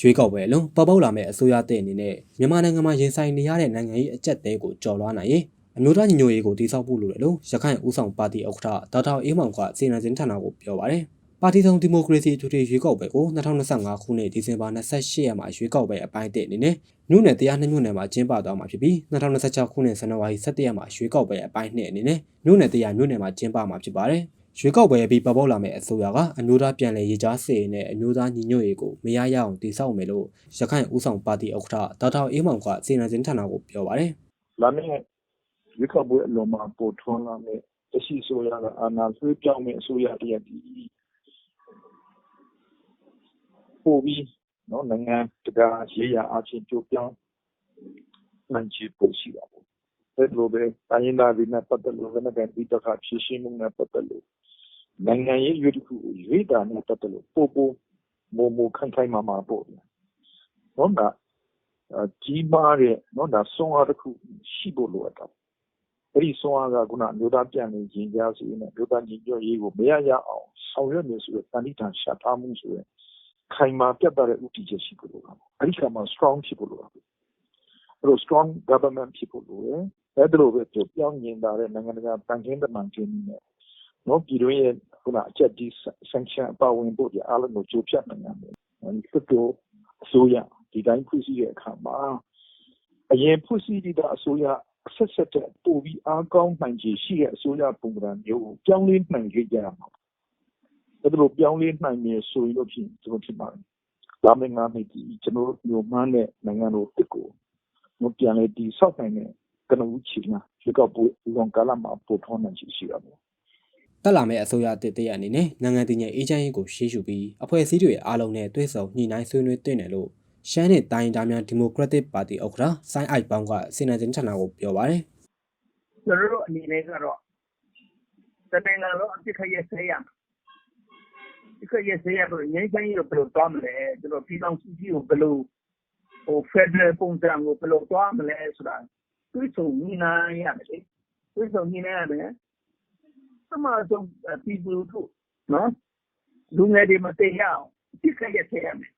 ရွေးကောက်ပွဲအလုံးပေါ်ပေါက်လာမဲ့အစိုးရတဲ့အနေနဲ့မြန်မာနိုင်ငံမှာရင်ဆိုင်နေရတဲ့နိုင်ငံရေးအကြက်တဲကိုကြော်လွှားနိုင်ရင်အမျိုးသားညီညွတ်ရေးကိုတည်ဆောက်ဖို့လိုတယ်လို့ရခိုင်ဦးဆောင်ပါတီဥက္ကဋ္ဌဒေါက်တာအေးမောင်ကစီနန်စင်ဌာနကိုပြောပါတယ်။ပါတီဆောင်ဒီမိုကရေစီထွေထွေရွေးကောက်ပွဲကို2025ခုနှစ်ဒီဇင်ဘာ28ရက်မှာရွေးကောက်ပွဲအပိုင်းတဲ့အနေနဲ့မြို့နယ်တရားနှစ်မြို့နယ်မှာကျင်းပသွားမှာဖြစ်ပြီး2026ခုနှစ်ဇန်နဝါရီ17ရက်မှာရွေးကောက်ပွဲအပိုင်းနှစ်အနေနဲ့မြို့နယ်တရားမြို့နယ်မှာကျင်းပမှာဖြစ်ပါတယ်။ ရွေးကောက်ပွဲပြီးပေါ်ပေါက်လာမယ့်အစိုးရကအမျိုးသားပြန်လည်ရေးကြားစေနဲ့အမျိုးသားညီညွတ်ရေးကိုမရရအောင်တည်ဆောက်မယ်လို့ရခိုင်ဦးဆောင်ပါတီဥက္ကဋ္ဌဒေါက်တာအေးမောင်ကစီနန်စင်ဌာနကိုပြောပါတယ်လာမယ့်ရွေးကောက်ပွဲအလုံးမှာပေါ်ထွန်းလာမယ့်တရှိဆိုရကအာဏာဆွေးပြောင်းမယ့်အစိုးရတရက်ဒီပို့ပြီးနော်နိုင်ငံတကာရေးရာအချင်းကြိုးပြောင်းနိုင်ချေပို့ရှိတာပေါ့ဒါလိုပဲတိုင်းဒေသတွေနဲ့ပတ်သက်လို့လည်းကန်ဒီတော့ဖြည့်ရှင်းမှုနဲ့ပတ်သက်လို့ နိုင်ငံရေးရွေးတစ်ခုကိုရွေးတာနဲ့ပတ်သက်လို့ပို့ပို့မို့မို့ခိုင်ခိုင်မာမာပို့တယ်နော်ဒါကြီးမားတဲ့နော်ဒါဆုံးအားတစ်ခုရှိဖို့လိုအပ်တာအဲ့ဒီဆုံးအားကခုနအမျိုးသားပြန်လည်ရင်ကြားစီနဲ့အမျိုးသားညီညွတ်ရေးကိုမရရအောင်ဆောင်ရွက်နေဆိုတဲ့တန်တိထန်ရှာထားမှုဆိုရင်ခိုင်မာပြတ်တဲ့ဥတီချက်ရှိဖို့လိုတာအဲ့ဒီကမှ strong ဖြစ်ဖို့လိုတာအဲ့လို strong government ဖြစ်ဖို့လိုတယ်အဲ့ဒါလိုပဲပြောင်းနေတာတဲ့နိုင်ငံတကာတန်ခင်းတမန်ချင်းနဲ့နော်ပြည်တွင်းရဲ့ ခုနအချက်ကြီး sanction အပါဝင်ဖို့ဒီအားလုံးကိုကြိုးဖြတ်နိုင်ရတယ်စစ်တို့အစိုးရဒီတိုင်းဖွဲ့စည်းတဲ့အခါမှာအရင်ဖွဲ့စည်းတဲ့အစိုးရအဆက်ဆက်တဲ့ပို့ပြီးအားကောင်းနိုင်ခြေရှိတဲ့အစိုးရပုံစံမျိုးကိုပြောင်းလဲနိုင်ခဲ့ကြရမှာ။ဒါလိုပြောင်းလဲနိုင်မယ်ဆိုရင်တော့ဖြစ်ကျွန်တော်ဖြစ်ပါတယ်။လာမယ့်ငါးနှစ်ဒီကျွန်တော်မျိုးမှန်းတဲ့နိုင်ငံတော်တစ်ကိုမပြန်လဲဒီဆောက်နိုင်တဲ့ကနဦးချီနာဒီကောက်ပို့ဒီကောင်ကာလမှာပို့ထွန်းနိုင်ချေရှိတာပေါ့ တက်လာမယ့်အစိုးရတစ်တရအနေနဲ့နိုင်ငံတည်ငြိမ်အေဂျင့်ရေးကိုရှေ့ရှုပြီးအဖွဲ့အစည်းတွေအားလုံးနဲ့တွဲဆုံညှိနှိုင်းဆွေးနွေးတင်တယ်လို့ရှမ်းနဲ့တိုင်းဒေသများဒီမိုကရက်တစ်ပါတီဥက္ကဋ္ဌဆိုင်းအိုက်ပေါင်းကစီနန်စင်ဌာနကိုပြောပါတယ်ကျွန်တော်တို့အနေနဲ့ကတော့တနိုင်ငံလုံးအပြစ်ခရဲ့ဆဲရမယ်ဒီခရဲ့ဆဲရတော့ငင်းချမ်းရဘယ်လိုသွားမလဲကျွန်တော်ပြည်တော်စုကြီးကိုဘယ်လိုဟို Federal ပုံစံကိုဘယ်လိုသွားမလဲဆိုတာတွေးဆုံညီနိုင်ရမယ်လေတွေးဆုံညီနိုင်ရမယ် အမှန်ဆုံးပြည်သူတို့နော်လူငယ်တွေမတည်ရအောင်အပြစ်ခရဲ့ဆဲရမယ်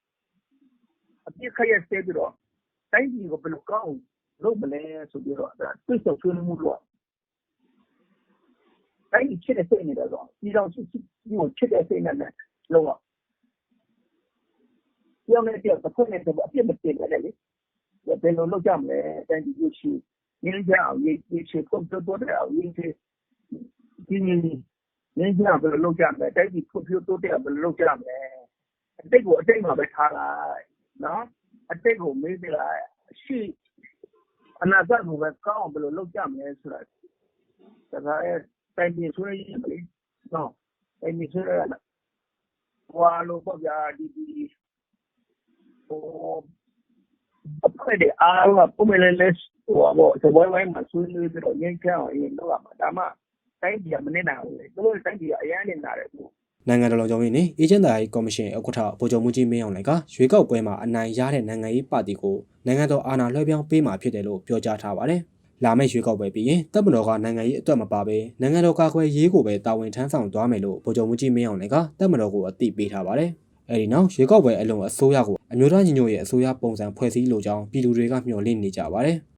အပြစ်ခရဲ့ဆဲပြီးတော့တိုင်းပြည်ကိုဘယ်လိုကောင်းလုပ်မလဲဆိုပြီးတော့တွေးဆုံဆွေးနွေးမှုတော့တိုင်းပြည်ချစ်တဲ့စိတ်နဲ့တော့ပြည်တော်စုကြီးကိုချစ်တဲ့စိတ်နဲ့လုံးဝပြောင်းလဲပြောင်းတစ်ခုနဲ့တစ်ခုအပြစ်မတင်တယ်လေဘယ်လိုလုပ်ကြမလဲတိုင်းပြည်ကိုရှိငင်းကြအောင်ရေးရေးချေဖို့တော့တော့အောင်ရေးချေ ဒီနည်းငင်းကြဘယ်လိုလုပ်ကြမလဲတိုင်းပြည်ဖွံ့ဖြိုးတိုးတက်ဘယ်လိုလုပ်ကြမလဲအတိတ်ကိုအတိတ်မှာပဲထားလိုက်နော်အတိတ်ကိုမေးပြလိုက်ရှိအနာဂတ်ကိုပဲကောင်းအောင်ဘယ်လိုလုပ်ကြမလဲဆိုတာဒါကတိုင်ပြင်ဆွေးရည်မလေးနော်တိုင်ပြင်ဆွေးရတာဟွာလို့ပေါ့ဗျာဒီဒီဟို après de agua como el les o abo se vuelve más un libro y en que y no va más dama တိုင်း ပြည်မနေတာလေသူတို့တိုင်းပြည်အရန်နေတာတယ်နိုင်ငံတော်လုံခြုံရေးနဲ့အေဂျင့်တာရေးကော်မရှင်ဥက္ကဋ္ဌဗိုလ်ချုပ်မှုကြီးမင်းအောင်လှိုင်ကရွေးကောက်ပွဲမှာအနိုင်ရတဲ့နိုင်ငံရေးပါတီကိုနိုင်ငံတော်အာဏာလွှဲပြောင်းပေးမှာဖြစ်တယ်လို့ပြောကြားထားပါတယ်။လာမယ့်ရွေးကောက်ပွဲပြီးရင်တပ်မတော်ကနိုင်ငံရေးအတွက်မပါဘဲနိုင်ငံတော်ကာကွယ်ရေးကိုပဲတာဝန်ထမ်းဆောင်သွားမယ်လို့ဗိုလ်ချုပ်မှုကြီးမင်းအောင်လှိုင်ကတပ်မတော်ကိုအသိပေးထားပါတယ်။အဲဒီနောက်ရွေးကောက်ပွဲအလုံးအစိုးရကိုအမျိုးသားညီညွတ်ရေးအစိုးရပုံစံဖွဲ့စည်းလိုကြောင်းပြည်သူတွေကမျှော်လင့်နေကြပါတယ်။